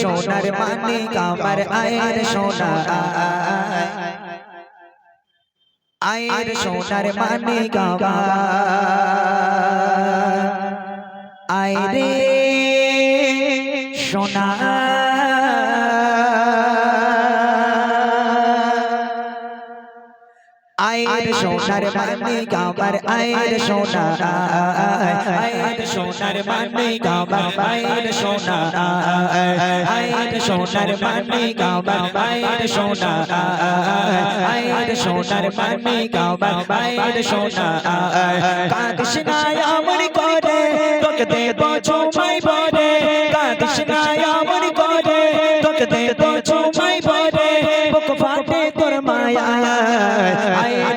সোনার মানে কামার আয়ের সোনা আয়ের সোনার মানে কামার আয় রে সোনা আয়ের সোনার মানিক আমার আয়ের সোনা আয়ের সোনার মানিক আমার আয়ের সোনা আয়ের সোনার মানিক আমার আয়ের সোনা আয়ের সোনার মানিক আমার আয়ের সোনা কাঁদিস না আমার করে তোকে দেব চুমাই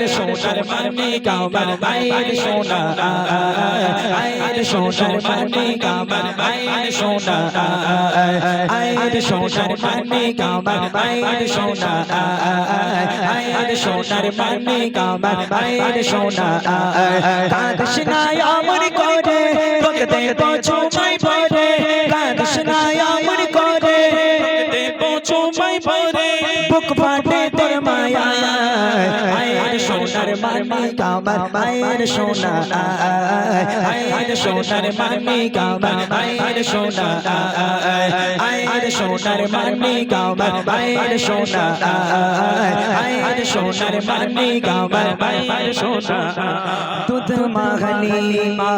সোনার মানিক আমার আয়ের সোনা আয়ের সোনার মানিক আমার আয়ের সোনা আয়ের সোনার মানিক আমার আয়ের সোনা আয়ের সোনার মানিক আমার আয়ের সোনা কাঁদিস না আমার করে তোকে দেব সোনার মানিক আমার আয়ের সোনা আয়ের সোনার মানিক আমার আয়ের সোনা আয়ের সোনার মানিক আমার আয়ের সোনা আয়ের সোনার মানিক আমার আয়ের সোনা দুধ মাখালি মা,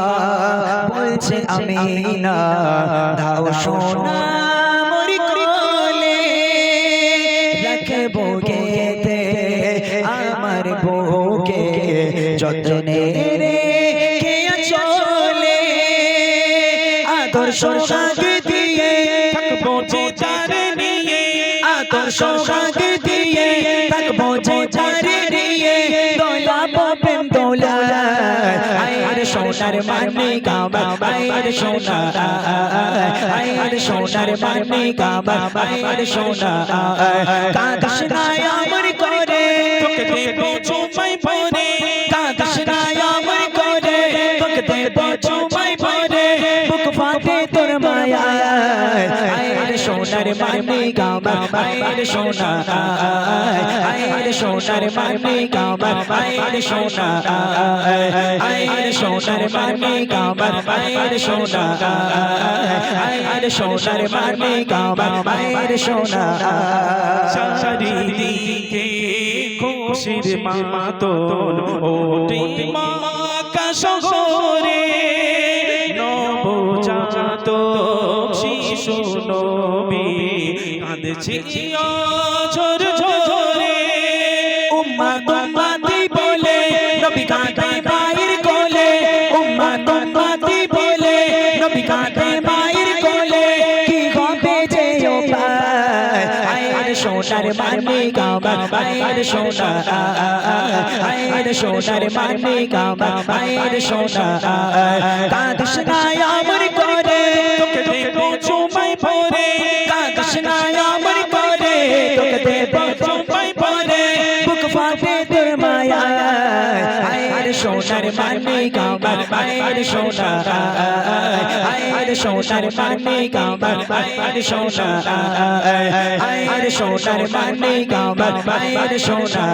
বলছে আমি না দাও সোনা। আমার বউকে যত্নে রে কে চলে, আদর্শ সাগ দিয়ে থাকব যে চারে নিয়ে, আদর্শ সাগ দিয়ে থাকব যে নিয়ে দোলা সোনার আমার আয়ের সোনা সোনার আমার আয়ের সোনা আমার তোকে দেব চুমাই পরে কাঁদিস না আমার করে তোকে দেব চুমাই পরে বুক ফাটে তোর মায়া আয়ের সোনার মানিক আমার আয়ের সোনা আয়ের সোনার মানিক আমার আয়ের সোনা আয়ের সোনার মানিক আমার আয়ের সোনা আয়ের সোনার মানিক আমার আয়ের সোনা চারিদিকে খুশির মাতন ওঠে মা কাশরে নবজাত শিশু নবী কাঁদছে ঝর ঝরে উম্মা বলে নবী কাঁদে তুম্মাতি বলে কাঁদে সোনার মানিক আমার আয়ের সোনা আয়ের সোনার মানিক আমার আয়ের সোনা কাঁদিস না আমার করে তোকে দেব চুমাই পরে কাঁদিস না আমার করে তোকে দেব চুমাই পরে বুক ফাটে তোর মায়া আয়ের সোনার মানিক আমার আয়ের সোনা সোনার মানিক আমার আয়ের সোনা আয়ের সোনার মানিক আমার আয়ের সোনা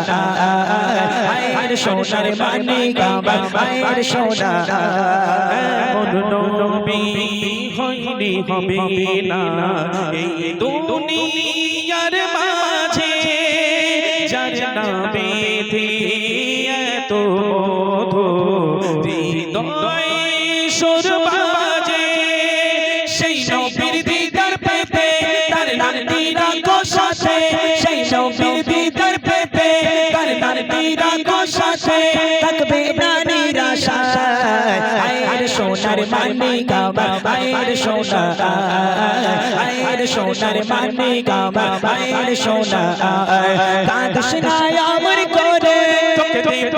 আয়ের সোনার মানিক আমার আয়ের সোনা নবী হয়নি হবে না। এই দুনিয়ার মাঝে যার নামেতে এত মধু কোষাতে থাকবে না নিরাশায় আয়ের সোনার মানে গাবা আয়ের সোনা আয়ের সোনার মানে গাবা আয়ের সোনা কাঁদিস না আমার করে তোকে দেব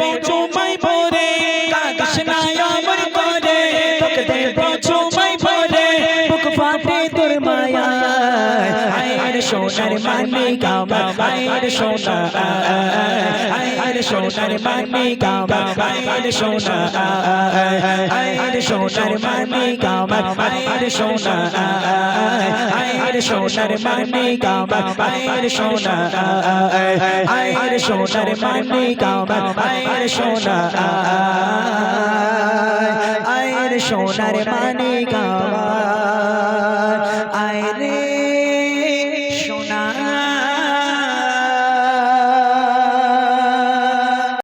সোনার মানে কামার আয়ের সোনা আয়ের সোনার মানে কামার আয়ের সোনা আয়ের সোনার মানে কামার আয়ের সোনা আয়ের সোনার মানে কামার আয়ের সোনা আয়ের সোনার মানে কামার আয়ের সোনা আয়ের সোনার মানে কামার